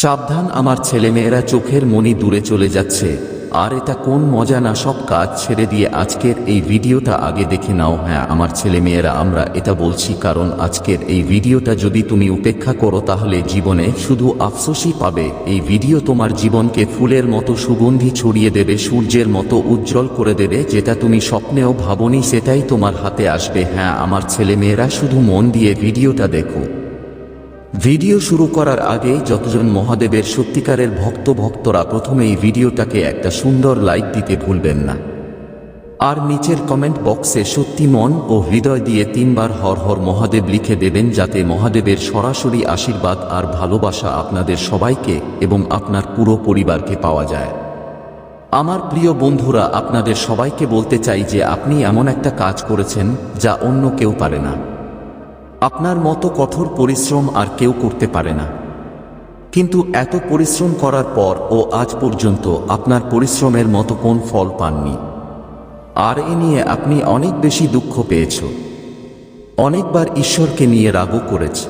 সাবধান, আমার ছেলেমেয়েরা চোখের মনি দূরে চলে যাচ্ছে। আর এটা কোন মজা না, সব কাজ ছেড়ে দিয়ে আজকের এই ভিডিওটা আগে দেখে নাও। হ্যাঁ আমার ছেলেমেয়েরা, আমরা এটা বলছি কারণ আজকের এই ভিডিওটা যদি তুমি উপেক্ষা করো, তাহলে জীবনে শুধু আফসোসই পাবে। এই ভিডিও তোমার জীবনকে ফুলের মতো সুগন্ধি ছড়িয়ে দেবে, সূর্যের মতো উজ্জ্বল করে দেবে, যেটা তুমি স্বপ্নেও ভাবনি, সেটাই তোমার হাতে আসবে। হ্যাঁ আমার ছেলেমেয়েরা, শুধু মন দিয়ে ভিডিওটা দেখো। ভিডিও শুরু করার আগে যতজন মহাদেবের সত্যিকারের ভক্ত ভক্তরা প্রথমে এই ভিডিওটাকে একটা সুন্দর লাইক দিতে ভুলবেন না। আর নিচের কমেন্ট বক্সে সত্যি মন ও হৃদয় দিয়ে তিনবার হর হর মহাদেব লিখে দেবেন যাতে মহাদেবের সরাসরি আশীর্বাদ আর ভালোবাসা আপনাদের সবাইকে এবং আপনার পুরো পরিবারকে পাওয়া যায়। আমার প্রিয় বন্ধুরা, আপনাদের সবাইকে বলতে চাই যে আপনি এমন একটা কাজ করেছেন যা অন্য কেউ পারে না। আপনার মতো কঠোর পরিশ্রম আর কেউ করতে পারে না। কিন্তু এত পরিশ্রম করার পর ও আজ পর্যন্ত আপনার পরিশ্রমের মতো কোন ফল পাননি। আর এ নিয়ে আপনি অনেক বেশি দুঃখ পেয়েছ। অনেকবার ঈশ্বরকে নিয়ে রাগও করেছ।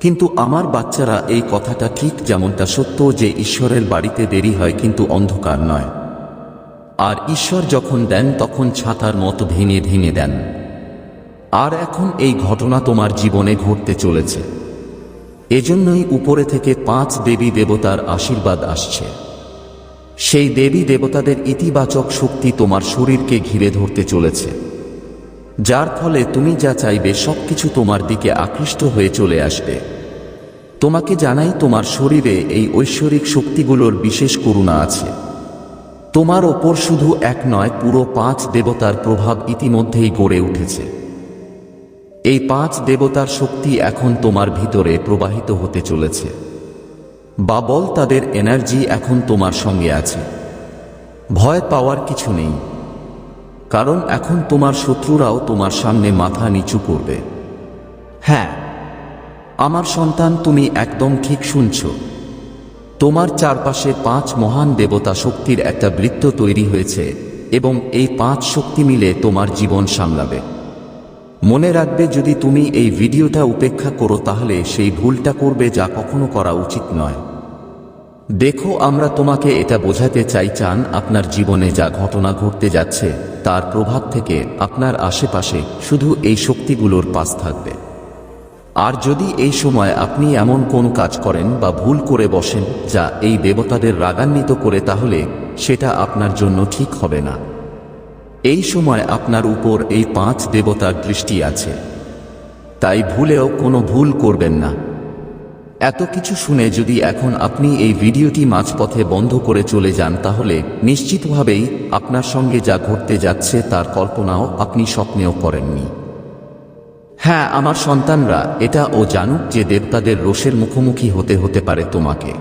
কিন্তু আমার বাচ্চারা এই কথাটা ঠিক যেমনটা সত্য যে ঈশ্বরের বাড়িতে দেরি হয় কিন্তু অন্ধকার নয়। আর ঈশ্বর যখন দেন তখন ছাতার মতো ভেঙে ভেঙে দেন। আর এখন এই ঘটনা তোমার জীবনে ঘটতে চলেছে। এজন্যই উপরে থেকে পাঁচ দেবী দেবতার আশীর্বাদ আসছে। সেই দেবী দেবতাদের ইতিবাচক শক্তি তোমার শরীরকে ঘিরে ধরতে চলেছে। যার ফলে তুমি যা চাইবে সবকিছু তোমার দিকে আকৃষ্ট হয়ে চলে আসবে। তোমাকে জানাই তোমার শরীরে এই ঐশ্বরিক শক্তিগুলোর বিশেষ করুণা আছে। তোমার ওপর শুধু এক নয়, পুরো পাঁচ দেবতার প্রভাব ইতিমধ্যেই গড়ে উঠেছে। এই পাঁচ দেবতার শক্তি এখন তোমার ভিতরে প্রবাহিত হতে চলেছে। বা বল তাদের এনার্জি এখন তোমার সঙ্গে আছে। ভয় পাওয়ার কিছু নেই। কারণ এখন তোমার শত্রুরাও তোমার সামনে মাথা নিচু করবে। হ্যাঁ আমার সন্তান তুমি একদম ঠিক শুনছ। তোমার চারপাশে পাঁচ মহান দেবতা শক্তির একটা বৃত্ত তৈরি হয়েছে এবং এই পাঁচ শক্তি মিলে তোমার জীবন সামলাবে। মনে রাখবে যদি তুমি এই ভিডিওটা উপেক্ষা করো তাহলে সেই ভুলটা করবে যা কখনো করা উচিত নয়। দেখো আমরা তোমাকে এটা বোঝাতে চাই, চান আপনার জীবনে যা ঘটনা ঘটতে যাচ্ছে, তার প্রভাব থেকে আপনার আশেপাশে শুধু এই শক্তিগুলোর পাশ থাকবে। আর যদি এই সময় আপনি এমন কোন কাজ করেন বা ভুল করে বসেন যা এই দেবতাদের রাগান্বিত করে, তাহলে সেটা আপনার জন্য ঠিক হবে না। এই সময় আপনার উপর এই পাঁচ দেবতার দৃষ্টি আছে। তাই ভুলেও কোনো ভুল করবেন না। এত কিছু শুনে যদি এখন আপনি এই ভিডিওটি মাঝপথে বন্ধ করে চলে যান, তাহলে নিশ্চিতভাবেই আপনার সঙ্গে যা ঘটতে যাচ্ছে তার কল্পনাও আপনি স্বপ্নেও করেননি। হ্যাঁ আমার সন্তানরা, এটা ও জানুক যে দেবতাদের রোষের মুখোমুখি হতে হতে পারে তোমাকে।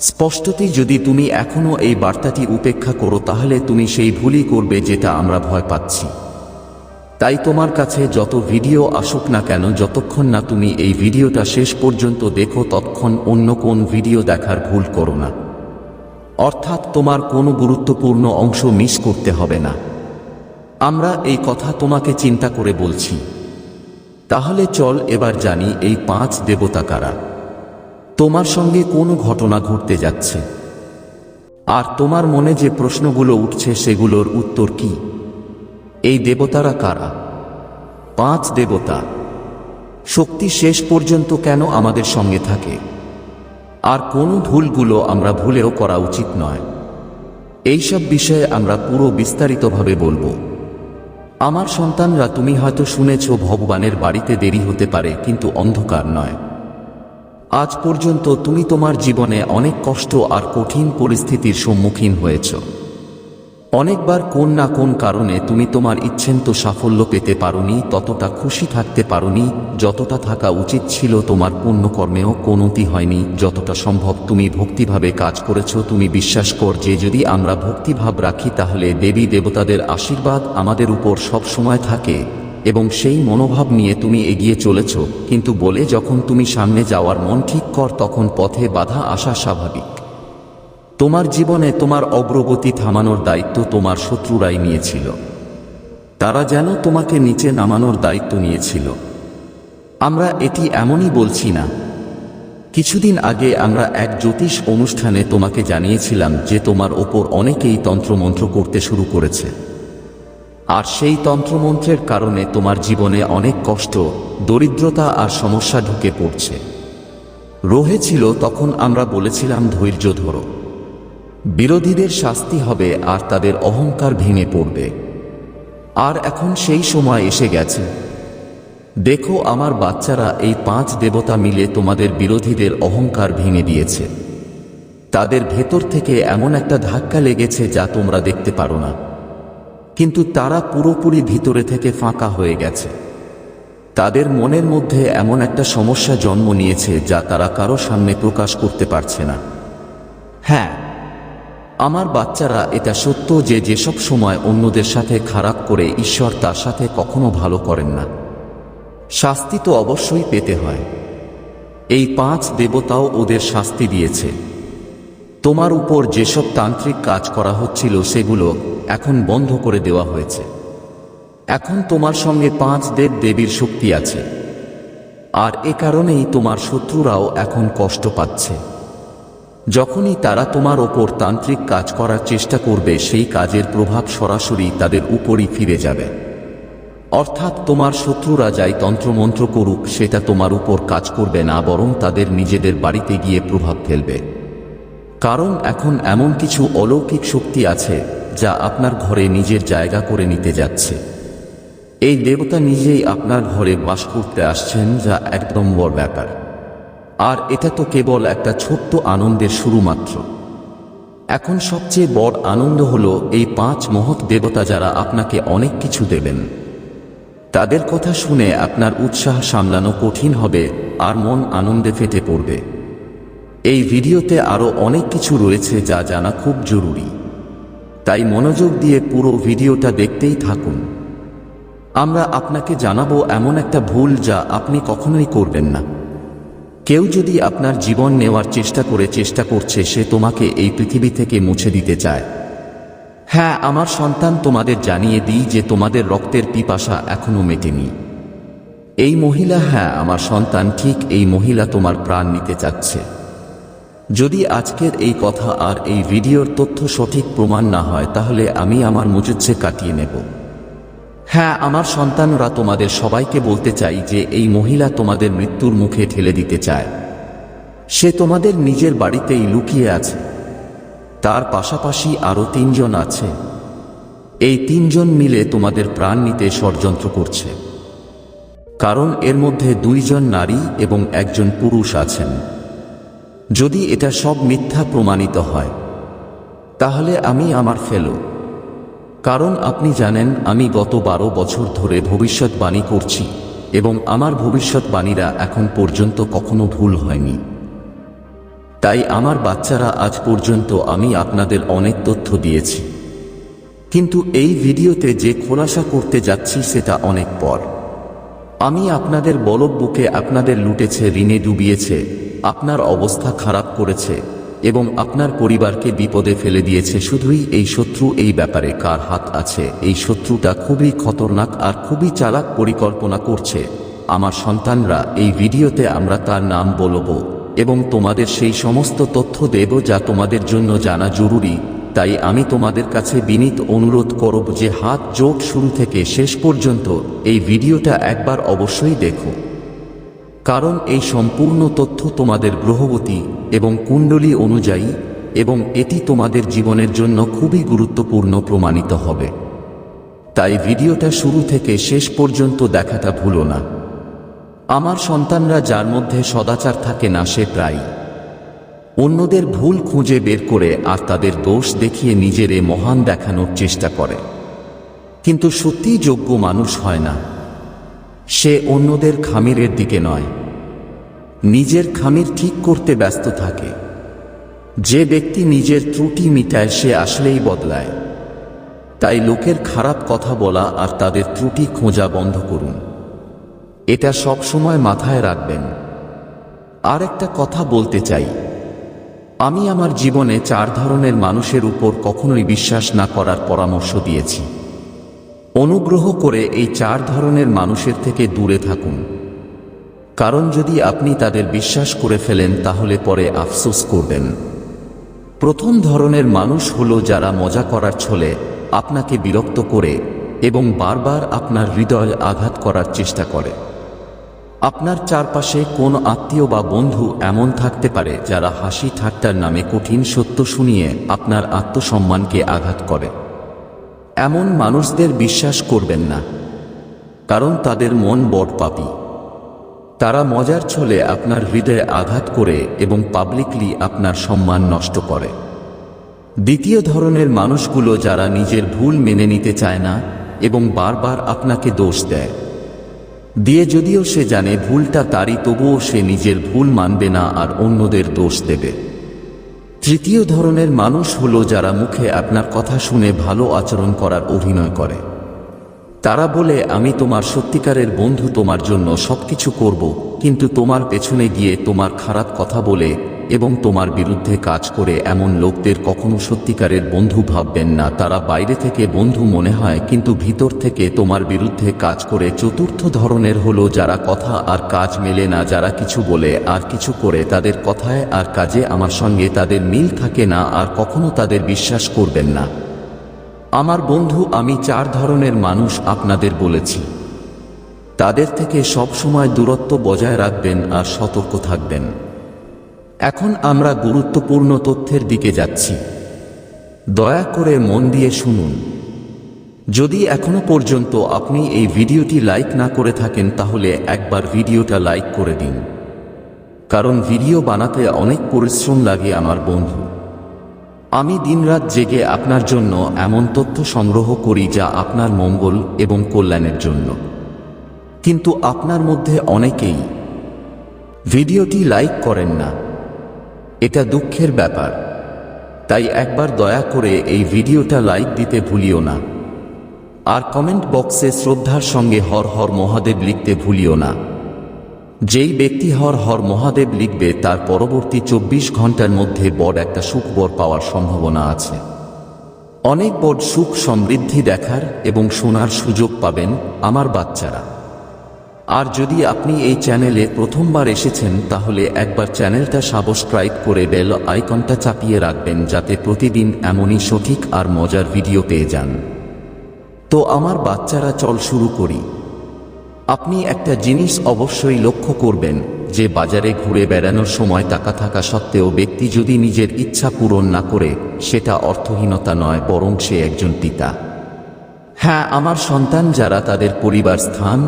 স্পষ্টতই যদি তুমি এখনও এই বার্তাটি উপেক্ষা করো, তাহলে তুমি সেই ভুলই করবে যেটা আমরা ভয় পাচ্ছি। তাই তোমার কাছে যত ভিডিও আসুক না কেন, যতক্ষণ না তুমি এই ভিডিওটা শেষ পর্যন্ত দেখো, ততক্ষণ অন্য কোন ভিডিও দেখার ভুল করো না। অর্থাৎ তোমার কোনো গুরুত্বপূর্ণ অংশ মিস করতে হবে না। আমরা এই কথা তোমাকে চিন্তা করে বলছি। তাহলে চল এবার জানি এই পাঁচ দেবতা কারা। তোমার সঙ্গে কোনো ঘটনা ঘটতে যাচ্ছে? আর তোমার মনে যে প্রশ্নগুলো উঠছে সেগুলোর উত্তর কি? এই দেবতারা কারা? পাঁচ দেবতা। শক্তি শেষ পর্যন্ত কেন আমাদের সঙ্গে থাকে? আর কোন ভুলগুলো আমরা ভুলেও করা উচিত নয়। এইসব বিষয়ে আমরা পুরো বিস্তারিতভাবে বলব। আমার সন্তানরা তুমি হয়তো শুনেছ ভগবানের বাড়িতে দেরি হতে পারে, কিন্তু অন্ধকার নয়। আজ পর্যন্ত তুমি তোমার জীবনে অনেক কষ্ট আর কঠিন পরিস্থিতির সম্মুখীন হয়েছ। অনেকবার কোন না কোন কারণে তুমি তোমার ইচ্ছেন্ত সাফল্য পেতে পারোনি, ততটা খুশি থাকতে পারোনি, যতটা থাকা উচিত ছিল তোমার পুণ্যকর্মেও কোনতি হয়নি, যতটা সম্ভব তুমি ভক্তিভাবে কাজ করেছ, তুমি বিশ্বাস কর যে যদি আমরা ভক্তিভাব রাখি তাহলে দেবী দেবতাদের আশীর্বাদ আমাদের উপর সব সময় থাকে। এবং সেই মনোভাব নিয়ে তুমি এগিয়ে চলেছ, কিন্তু বলে যখন তুমি সামনে যাওয়ার মন ঠিক কর তখন পথে বাধা আসা স্বাভাবিক। তোমার জীবনে তোমার অগ্রগতি থামানোর দায়িত্ব তোমার শত্রুরাই নিয়েছিল। তারা যেন তোমাকে নিচে নামানোর দায়িত্ব নিয়েছিল। আমরা এটি এমনই বলছি না। কিছুদিন আগে আমরা এক জ্যোতিষ অনুষ্ঠানে তোমাকে জানিয়েছিলাম যে তোমার ওপর অনেকেই তন্ত্রমন্ত্র করতে শুরু করেছে। আর সেই তন্ত্রমন্ত্রের কারণে তোমার জীবনে অনেক কষ্ট, দরিদ্রতা আর সমস্যা ঢুকে পড়ছে। রোহে ছিল, তখন আমরা বলেছিলাম, ধৈর্য ধরো। বিরোধীদের শাস্তি হবে আর তাদের অহংকার ভেঙে পড়বে। আর এখন সেই সময় এসে গেছে। দেখো, আমার বাচ্চারা এই পাঁচ দেবতা মিলে তোমাদের বিরোধীদের অহংকার ভেঙে দিয়েছে। তাদের ভেতর থেকে এমন একটা ধাক্কা লেগেছে যা তোমরা দেখতে পারো না। কিন্তু তারা পুরোপুরি ভিতরে থেকে ফাঁকা হয়ে গেছে। তাদের মনের মধ্যে এমন একটা সমস্যা জন্ম নিয়েছে যা তারা কারও সামনে প্রকাশ করতে পারছে না। হ্যাঁ আমার বাচ্চারা এটা সত্য যে যেসব সময় অন্যদের সাথে খারাপ করে ঈশ্বর তার সাথে কখনো ভালো করেন না। শাস্তি তো অবশ্যই পেতে হয়। এই পাঁচ দেবতাও ওদের শাস্তি দিয়েছে। তোমার উপর যেসব তান্ত্রিক কাজ করা হচ্ছিল সেগুলো এখন বন্ধ করে দেওয়া হয়েছে। এখন তোমার সঙ্গে পাঁচ দেব দেবীর শক্তি আছে। আর এ কারণেই তোমার শত্রুরাও এখন কষ্ট পাচ্ছে। যখনই তারা তোমার ওপর তান্ত্রিক কাজ করার চেষ্টা করবে, সেই কাজের প্রভাব সরাসরি তাদের উপরই ফিরে যাবে। অর্থাৎ তোমার শত্রুরা যাই তন্ত্রমন্ত্র করুক, সেটা তোমার উপর কাজ করবে না, বরং তাদের নিজেদের বাড়িতে গিয়ে প্রভাব ফেলবে। কারণ এখন এমন কিছু অলৌকিক শক্তি আছে যা আপনার ঘরে নিজের জায়গা করে নিতে যাচ্ছে। এই দেবতা নিজেই আপনার ঘরে বাস করতে আসছেন যা একদম বড় ব্যাপার। আর এটা তো কেবল একটা ছোট্ট আনন্দের শুরু মাত্র। এখন সবচেয়ে বড় আনন্দ হলো এই পাঁচ মহৎ দেবতা যারা আপনাকে অনেক কিছু দেবেন। তাদের কথা শুনে আপনার উৎসাহ সামলানো কঠিন হবে আর মন আনন্দে ফেটে পড়বে। এই ভিডিওতে আরও অনেক কিছু রয়েছে যা জানা খুব জরুরি। তাই মনোযোগ দিয়ে পুরো ভিডিওটা দেখতেই থাকুন। আমরা আপনাকে জানাব এমন একটা ভুল যা আপনি কখনোই করবেন না। কেউ যদি আপনার জীবন নেওয়ার চেষ্টা করে চেষ্টা করছে, সে তোমাকে এই পৃথিবী থেকে মুছে দিতে চায়। হ্যাঁ আমার সন্তান তোমাদের জানিয়ে দিই যে তোমাদের রক্তের পিপাসা এখনও মেটেনি। এই মহিলা হ্যাঁ আমার সন্তান, ঠিক এই মহিলা তোমার প্রাণ নিতে চাচ্ছে। যদি আজকের এই কথা আর এই ভিডিওর তথ্য সঠিক প্রমাণ না হয়, তাহলে আমি আমার মুজুচ্ছে কাটিয়ে নেব। হ্যাঁ আমার সন্তানরা তোমাদের সবাইকে বলতে চাই যে এই মহিলা তোমাদের মৃত্যুর মুখে ঠেলে দিতে চায়। সে তোমাদের নিজের বাড়িতেই লুকিয়ে আছে। তার পাশাপাশি আরও তিনজন আছে। এই তিনজন মিলে তোমাদের প্রাণ নিতে ষড়যন্ত্র করছে। কারণ এর মধ্যে দুইজন নারী এবং একজন পুরুষ আছেন। যদি এটা সব মিথ্যা প্রমাণিত হয়, তাহলে আমি আমার ফেলো। কারণ আপনি জানেন, আমি গত বারো বছর ধরে ভবিষ্যৎবাণী করছি এবং আমার ভবিষ্যৎবাণীরা এখন পর্যন্ত কখনো ভুল হয়নি। তাই আমার বাচ্চারা আজ পর্যন্ত আমি আপনাদের অনেক তথ্য দিয়েছি। কিন্তু এই ভিডিওতে যে খোলাসা করতে যাচ্ছি সেটা অনেক পর। আমি আপনাদের বলব বুকে আপনাদের লুটেছে, ঋণে ডুবিয়েছে আপনার অবস্থা খারাপ করেছে এবং আপনার পরিবারকে বিপদে ফেলে দিয়েছে। শুধুই এই শত্রু এই ব্যাপারে কার হাত আছে? এই শত্রুটা খুবই খতরনাক আর খুবই চালাক পরিকল্পনা করছে। আমার সন্তানরা, এই ভিডিওতে আমরা তার নাম বলব এবং তোমাদের সেই সমস্ত তথ্য দেব যা তোমাদের জন্য জানা জরুরি। তাই আমি তোমাদের কাছে বিনীত অনুরোধ করব যে হাত জোট শুরু থেকে শেষ পর্যন্ত এই ভিডিওটা একবার অবশ্যই দেখো। কারণ এই সম্পূর্ণ তথ্য তোমাদের গ্রহবতী এবং কুণ্ডলী অনুযায়ী, এবং এটি তোমাদের জীবনের জন্য খুবই গুরুত্বপূর্ণ প্রমাণিত হবে। তাই ভিডিওটা শুরু থেকে শেষ পর্যন্ত দেখাটা ভুলো না। আমার সন্তানরা যার মধ্যে সদাচার থাকে না, সে প্রায় অন্যদের ভুল খুঁজে বের করে আর তাদের দোষ দেখিয়ে নিজেরে মহান দেখানোর চেষ্টা করে। কিন্তু সত্যিই যোগ্য মানুষ হয় না। সে অন্যদের খামিরের দিকে নয়। নিজের খামির ঠিক করতে ব্যস্ত থাকে। যে ব্যক্তি নিজের ত্রুটি মিটায়, সে আসলেই বদলায়। তাই লোকের খারাপ কথা বলা আর তাদের ত্রুটি খোঁজা বন্ধ করুন। এটা সব সময় মাথায় রাখবেন। আর একটা কথা বলতে চাই। আমি আমার জীবনে চার ধরনের মানুষের উপর কখনোই বিশ্বাস না করার পরামর্শ দিয়েছি। অনুগ্রহ করে এই চার ধরনের মানুষের থেকে দূরে থাকুন। কারণ যদি আপনি তাদের বিশ্বাস করে ফেলেন, তাহলে পরে আফসোস করবেন। প্রথম ধরনের মানুষ হলো যারা মজা করার ছলে আপনাকে বিরক্ত করে এবং বারবার আপনার হৃদয় আঘাত করার চেষ্টা করে। আপনার চারপাশে কোন আত্মীয় বা বন্ধু এমন থাকতে পারে যারা হাসি ঠাট্টার নামে কঠিন সত্য শুনিয়ে আপনার আত্মসম্মানকে আঘাত করে। এমন মানুষদের বিশ্বাস করবেন না, কারণ তাদের মন বড় পাপি তারা মজার ছলে আপনার হৃদয়ে আঘাত করে এবং পাবলিকলি আপনার সম্মান নষ্ট করে। দ্বিতীয় ধরনের মানুষগুলো যারা নিজের ভুল মেনে নিতে চায় না এবং বারবার আপনাকে দোষ দেয়। দিয়ে যদিও সে জানে ভুলটা তারই, তবুও সে নিজের ভুল মানবে না আর অন্যদের দোষ দেবে। তৃতীয় ধরনের মানুষ হলো যারা মুখে আপনার কথা শুনে ভালো আচরণ করার অভিনয় করে। তারা বলে, আমি তোমার সত্যিকারের বন্ধু, তোমার জন্য সবকিছু করব, কিন্তু তোমার পেছনে গিয়ে তোমার খারাপ কথা বলে এবং তোমার বিরুদ্ধে কাজ করে এমন লোকদের কখনো সত্যিকারের বন্ধু ভাববেন না। তারা বাইরে থেকে বন্ধু মনে হয়, কিন্তু ভিতর থেকে তোমার বিরুদ্ধে কাজ করে চতুর্থ ধরনের হলো যারা কথা আর কাজ মেলে না, যারা কিছু বলে আর কিছু করে তাদের কথায় আর কাজে আমার সঙ্গে তাদের মিল থাকে না আর কখনো তাদের বিশ্বাস করবেন না। আমার বন্ধু, আমি চার ধরনের মানুষ আপনাদের বলেছি। তাদের থেকে সব সময় দূরত্ব বজায় রাখবেন আর সতর্ক থাকবেন। এখন আমরা গুরুত্বপূর্ণ তথ্যের দিকে যাচ্ছি। দয়া করে মন দিয়ে শুনুন। যদি এখনও পর্যন্ত আপনি এই ভিডিওটি লাইক না করে থাকেন, তাহলে একবার ভিডিওটা লাইক করে দিন। কারণ ভিডিও বানাতে অনেক পরিশ্রম লাগে আমার বন্ধু। আমি দিনরাত জেগে আপনার জন্য এমন তথ্য সংগ্রহ করি যা আপনার মঙ্গল এবং কল্যাণের জন্য। কিন্তু আপনার মধ্যে অনেকেই ভিডিওটি লাইক করেন না। এটা দুঃখের ব্যাপার। তাই একবার দয়া করে এই ভিডিওটা লাইক দিতে ভুলিও না। আর কমেন্ট বক্সে শ্রদ্ধার সঙ্গে হর হর মহাদেব লিখতে ভুলিও না। যেই ব্যক্তি হর হর মহাদেব লিখবে, তার পরবর্তী চব্বিশ ঘণ্টার মধ্যে বড় একটা সুখবর পাওয়ার সম্ভাবনা আছে। অনেক বড় সুখ সমৃদ্ধি দেখার এবং শোনার সুযোগ পাবেন আমার বাচ্চারা। আর যদি আপনি এই চ্যানেলে প্রথমবার এসেছেন, তাহলে একবার চ্যানেলটা সাবস্ক্রাইব করে বেল আইকনটা চাপিয়ে রাখবেন, যাতে প্রতিদিন এমনই সঠিক আর মজার ভিডিও পেয়ে যান। তো আমার বাচ্চারা চল শুরু করি। আপনি একটা জিনিস অবশ্যই লক্ষ্য করবেন, যে বাজারে ঘুরে বেড়ানোর সময় টাকা থাকা সত্ত্বেও ব্যক্তি যদি নিজের ইচ্ছা পূরণ না করে, সেটা অর্থহীনতা নয়, বরং সে একজন পিতা। হ্যাঁ আমার সন্তান যারা তাদের পরিবার স্থান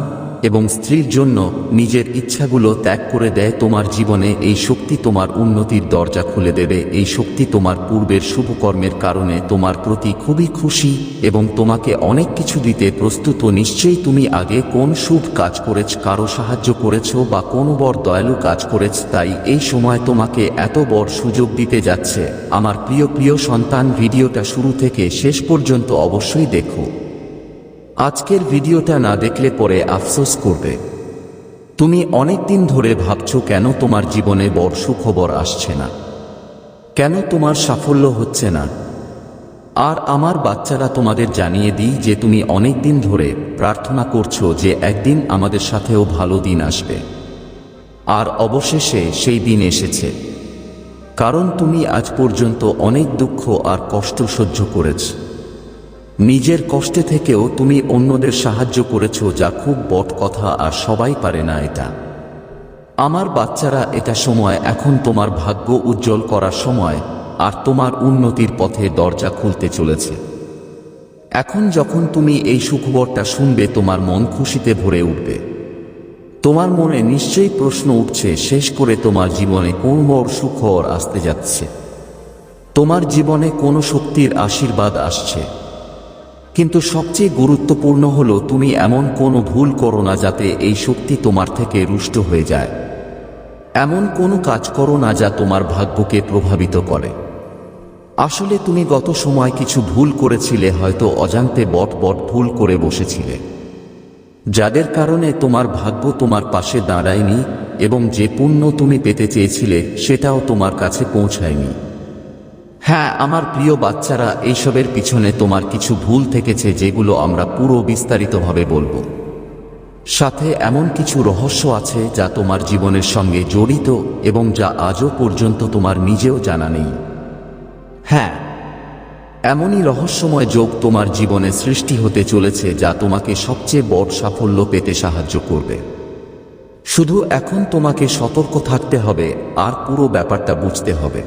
এবং স্ত্রীর জন্য নিজের ইচ্ছাগুলো ত্যাগ করে দেয় তোমার জীবনে, এই শক্তি তোমার উন্নতির দরজা খুলে দেবে, এই শক্তি তোমার পূর্বের শুভকর্মের কারণে তোমার প্রতি খুবই খুশি এবং তোমাকে অনেক কিছু দিতে প্রস্তুত নিশ্চয়ই তুমি আগে কোন শুভ কাজ করেছ, কারও সাহায্য করেছ বা কোন বড় দয়ালু কাজ করেছ, তাই এই সময় তোমাকে এত বড় সুযোগ দিতে যাচ্ছে। আমার প্রিয় প্রিয় সন্তান, ভিডিওটা শুরু থেকে শেষ পর্যন্ত অবশ্যই দেখো। আজকের ভিডিওটা না দেখলে পরে আফসোস করবে। তুমি অনেক দিন ধরে ভাবছ কেন তোমার জীবনে বড় সুখবর আসছে না? কেন তোমার সাফল্য হচ্ছে না? আর আমার বাচ্চারা তোমাদের জানিয়ে দিই যে তুমি অনেক দিন ধরে প্রার্থনা করছ যে একদিন আমাদের সাথেও ভালো দিন আসবে। আর অবশেষে সেই দিন এসেছে। কারণ তুমি আজ পর্যন্ত অনেক দুঃখ আর কষ্ট সহ্য করেছ। নিজের কষ্টে থেকেও তুমি অন্যদের সাহায্য করেছ যা খুব বট কথা আর সবাই পারে না এটা। আমার বাচ্চারা এটা সময়, এখন তোমার ভাগ্য উজ্জ্বল করার সময় আর তোমার উন্নতির পথে দরজা খুলতে চলেছে। এখন যখন তুমি এই সুখবরটা শুনবে, তোমার মন খুশিতে ভরে উঠবে। তোমার মনে নিশ্চয়ই প্রশ্ন উঠছে, শেষ করে তোমার জীবনে কোন বড় সুখবর আসতে যাচ্ছে? তোমার জীবনে কোন শক্তির আশীর্বাদ আসছে? কিন্তু সবচেয়ে গুরুত্বপূর্ণ হলো, তুমি এমন কোনো ভুল করো না যাতে এই শক্তি তোমার থেকে রুষ্ট হয়ে যায়। এমন কোনো কাজ করো না যা তোমার ভাগ্যকে প্রভাবিত করে। আসলে তুমি গত সময় কিছু ভুল করেছিলে, হয়তো অজান্তে বট বট ভুল করে বসেছিলে। যাদের কারণে তোমার ভাগ্য তোমার পাশে দাঁড়ায়নি এবং যে পুণ্য তুমি পেতে চেয়েছিলে, সেটাও তোমার কাছে পৌঁছায়নি। হ্যাঁ আমার প্রিয় বাচ্চারা, এইসবের পিছনে তোমার কিছু ভুল থেকেছে যেগুলো আমরা পুরো বিস্তারিতভাবে বলব। সাথে এমন কিছু রহস্য আছে যা তোমার জীবনের সঙ্গে জড়িত এবং যা আজও পর্যন্ত তোমার নিজেও জানা নেই। হ্যাঁ এমনই রহস্যময় যোগ তোমার জীবনে সৃষ্টি হতে চলেছে যা তোমাকে সবচেয়ে বড় সাফল্য পেতে সাহায্য করবে। শুধু এখন তোমাকে সতর্ক থাকতে হবে, আর পুরো ব্যাপারটা বুঝতে হবে।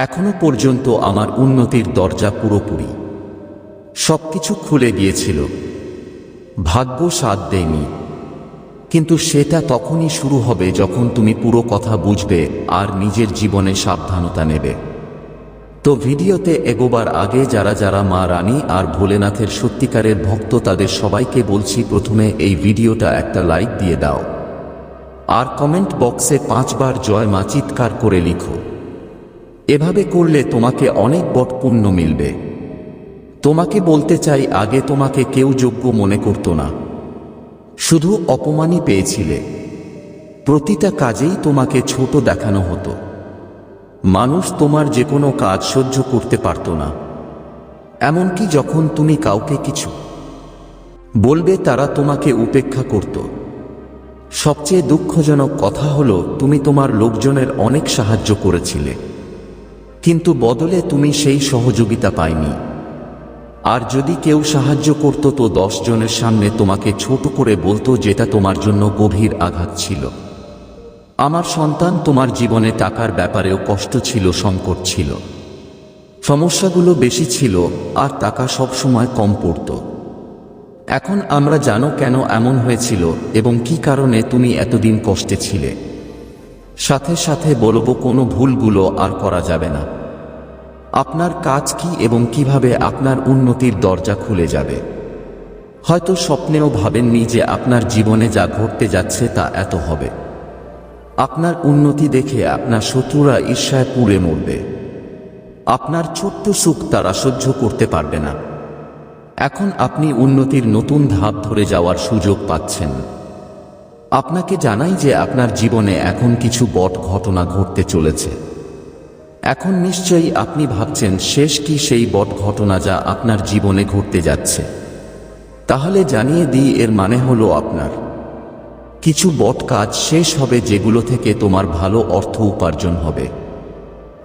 এখনও পর্যন্ত আমার উন্নতির দরজা পুরোপুরি। সবকিছু খুলে গিয়েছিল। ভাগ্য সাথ দেয়নি কিন্তু সেটা তখনই শুরু হবে যখন তুমি পুরো কথা বুঝবে আর নিজের জীবনে সাবধানতা নেবে। তো ভিডিওতে এগোবার আগে যারা যারা মা রানী আর ভোলেনাথের সত্যিকারের ভক্ত তাদের সবাইকে বলছি প্রথমে এই ভিডিওটা একটা লাইক দিয়ে দাও। আর কমেন্ট বক্সে পাঁচবার জয় মা চিৎকার করে লিখো। এভাবে করলে তোমাকে অনেক বট পুণ্য মিলবে। তোমাকে বলতে চাই, আগে তোমাকে কেউ যোগ্য মনে করত না। শুধু অপমানই পেয়েছিলে। প্রতিটা কাজেই তোমাকে ছোট দেখানো হতো। মানুষ তোমার যে কোনো কাজ সহ্য করতে পারত না। এমনকি যখন তুমি কাউকে কিছু বলবে, তারা তোমাকে উপেক্ষা করত। সবচেয়ে দুঃখজনক কথা হলো, তুমি তোমার লোকজনের অনেক সাহায্য করেছিলে। কিন্তু বদলে তুমি সেই সহযোগিতা পাইনি। আর যদি কেউ সাহায্য করত তো দশ জনের সামনে তোমাকে ছোট করে বলতো যেটা তোমার জন্য গভীর আঘাত ছিল। আমার সন্তান তোমার জীবনে টাকার ব্যাপারেও কষ্ট ছিল, সংকট ছিল। সমস্যাগুলো বেশি ছিল, আর টাকা সবসময় কম পড়ত। এখন আমরা জানো কেন এমন হয়েছিল এবং কি কারণে তুমি এতদিন কষ্টে ছিলে। সাথে সাথে বলব কোনো ভুলগুলো আর করা যাবে না। আপনার কাজ কি এবং কীভাবে আপনার উন্নতির দরজা খুলে যাবে? হয়তো স্বপ্নেও ভাবেননি যে আপনার জীবনে যা ঘটতে যাচ্ছে তা এত হবে। আপনার উন্নতি দেখে আপনার শত্রুরা ঈর্ষায় পুড়ে মরবে। আপনার ছোট্ট সুখ তারা সহ্য করতে পারবে না। এখন আপনি উন্নতির নতুন ধাপ ধরে যাওয়ার সুযোগ পাচ্ছেন। আপনাকে জানাই যে আপনার জীবনে এখন কিছু বট ঘটনা ঘটতে চলেছে। এখন নিশ্চয়ই আপনি ভাবছেন শেষ কি সেই বট ঘটনা যা আপনার জীবনে ঘটতে যাচ্ছে। তাহলে জানিয়ে দিই, এর মানে হলো আপনার। কিছু বট কাজ শেষ হবে যেগুলো থেকে তোমার ভালো অর্থ উপার্জন হবে।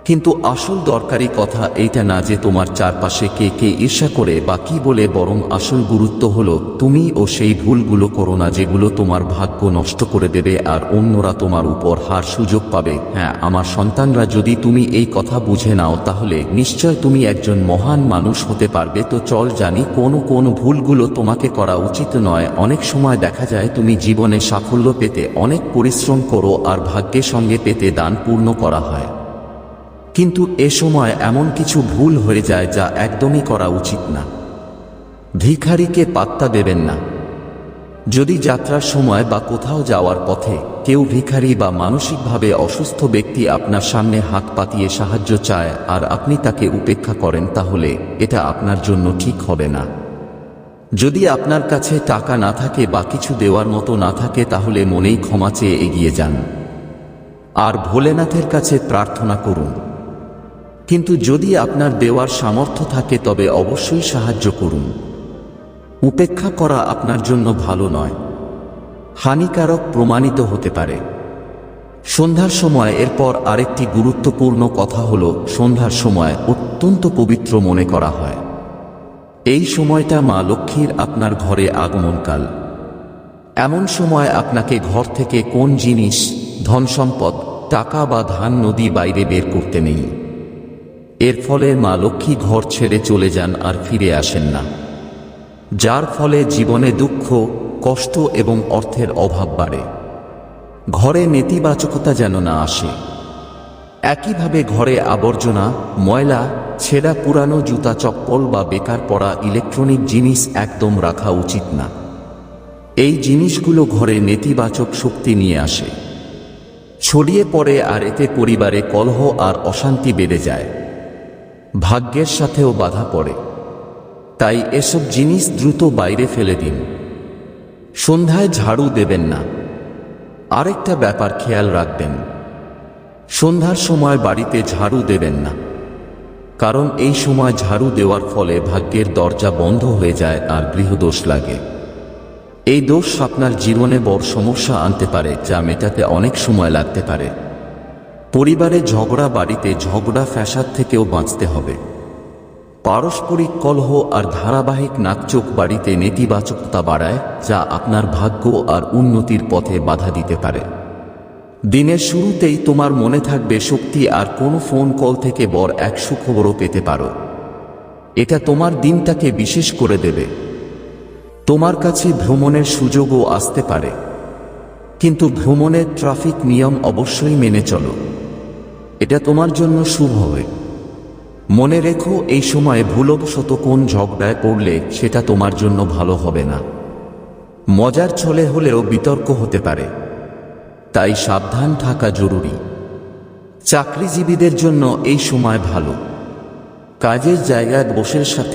কিন্তু আসল দরকারি কথা এইটা না যে তোমার চারপাশে কে কে ঈর্ষা করে বা কি বলে বরং আসল গুরুত্ব হলো তুমি ও সেই ভুলগুলো করো না যেগুলো তোমার ভাগ্য নষ্ট করে দেবে আর অন্যরা তোমার উপর হার সুযোগ পাবে। হ্যাঁ আমার সন্তানরা যদি তুমি এই কথা বুঝে নাও তাহলে নিশ্চয় তুমি একজন মহান মানুষ হতে পারবে। তো চল জানি কোন কোন ভুলগুলো তোমাকে করা উচিত নয়। অনেক সময় দেখা যায় তুমি জীবনে সাফল্য পেতে অনেক পরিশ্রম করো আর ভাগ্যের সঙ্গে পেতে দান পূর্ণ করা হয়। কিন্তু এ সময় এমন কিছু ভুল হয়ে যায় যা একদমই করা উচিত না। ভিখারিকে পাত্তা দেবেন না। যদি যাত্রার সময় বা কোথাও যাওয়ার পথে কেউ ভিখারি বা মানসিকভাবে অসুস্থ ব্যক্তি আপনার সামনে হাত পাতিয়ে সাহায্য চায় আর আপনি তাকে উপেক্ষা করেন, তাহলে এটা আপনার জন্য ঠিক হবে না। যদি আপনার কাছে টাকা না থাকে বা কিছু দেওয়ার মতো না থাকে, তাহলে মনেই ক্ষমা চেয়ে এগিয়ে যান। আর ভোলেনাথের কাছে প্রার্থনা করুন। কিন্তু যদি আপনার দেওয়ার সামর্থ্য থাকে, তবে অবশ্যই সাহায্য করুন। উপেক্ষা করা আপনার জন্য ভালো নয়। হানিকারক প্রমাণিত হতে পারে। সন্ধ্যার সময়, এরপর আরেকটি গুরুত্বপূর্ণ কথা হল, সন্ধ্যার সময় অত্যন্ত পবিত্র মনে করা হয়। এই সময়টা মা লক্ষ্মীর আপনার ঘরে আগমনকাল। এমন সময় আপনাকে ঘর থেকে কোন জিনিস ধন সম্পদ টাকা বা ধান নদী বাইরে বের করতে নেই। এর ফলে মা লক্ষ্মী ঘর ছেড়ে চলে যান আর ফিরে আসেন না। যার ফলে জীবনে দুঃখ, কষ্ট এবং অর্থের অভাব বাড়ে। ঘরে নেতিবাচকতা যেন না আসে। একইভাবে ঘরে আবর্জনা, ময়লা, ছেঁড়া পুরানো জুতা চপ্পল বা বেকার পড়া ইলেকট্রনিক জিনিস একদম রাখা উচিত না। এই জিনিসগুলো ঘরে নেতিবাচক শক্তি নিয়ে আসে। ছড়িয়ে পড়ে আর এতে পরিবারে কলহ আর অশান্তি বেড়ে যায়। ভাগ্যের সাথেও বাধা পড়ে। তাই এসব জিনিস দ্রুত বাইরে ফেলে দিন। সন্ধ্যায় ঝাড়ু দেবেন না। আরেকটা ব্যাপার খেয়াল রাখবেন। সন্ধ্যার সময় বাড়িতে ঝাড়ু দেবেন না। কারণ এই সময় ঝাড়ু দেওয়ার ফলে ভাগ্যের দরজা বন্ধ হয়ে যায় আর গৃহদোষ লাগে। এই দোষ আপনার জীবনে বড় সমস্যা আনতে পারে, যা মেটাতে অনেক সময় লাগতে পারে। পরিবারে ঝগড়া বাড়িতে ঝগড়া ফ্যাসাদ থেকেও বাঁচতে হবে। পারস্পরিক কলহ আর ধারাবাহিক নাকচোখ বাড়িতে নেতিবাচকতা বাড়ায়, যা আপনার ভাগ্য আর উন্নতির পথে বাধা দিতে পারে। দিনের শুরুতেই তোমার মনে থাকবে শক্তি আর কোনো ফোন কল থেকে বর এক সুখবরও পেতে পারো। এটা তোমার দিনটাকে বিশেষ করে দেবে। তোমার কাছে ভ্রমণের সুযোগও আসতে পারে। কিন্তু ভ্রমণের ট্রাফিক নিয়ম অবশ্যই মেনে চলো। এটা তোমার জন্য শুভ হবে। মনে রেখো, এই সময় ভুলবশত কোন ঝগড়ায় পড়লে সেটা তোমার জন্য ভালো হবে না। মজার ছলে হলেও বিতর্ক হতে পারে। তাই সাবধান থাকা জরুরি। চাকরিজীবীদের জন্য এই সময় ভালো। কাজের জায়গায় বসের সাথে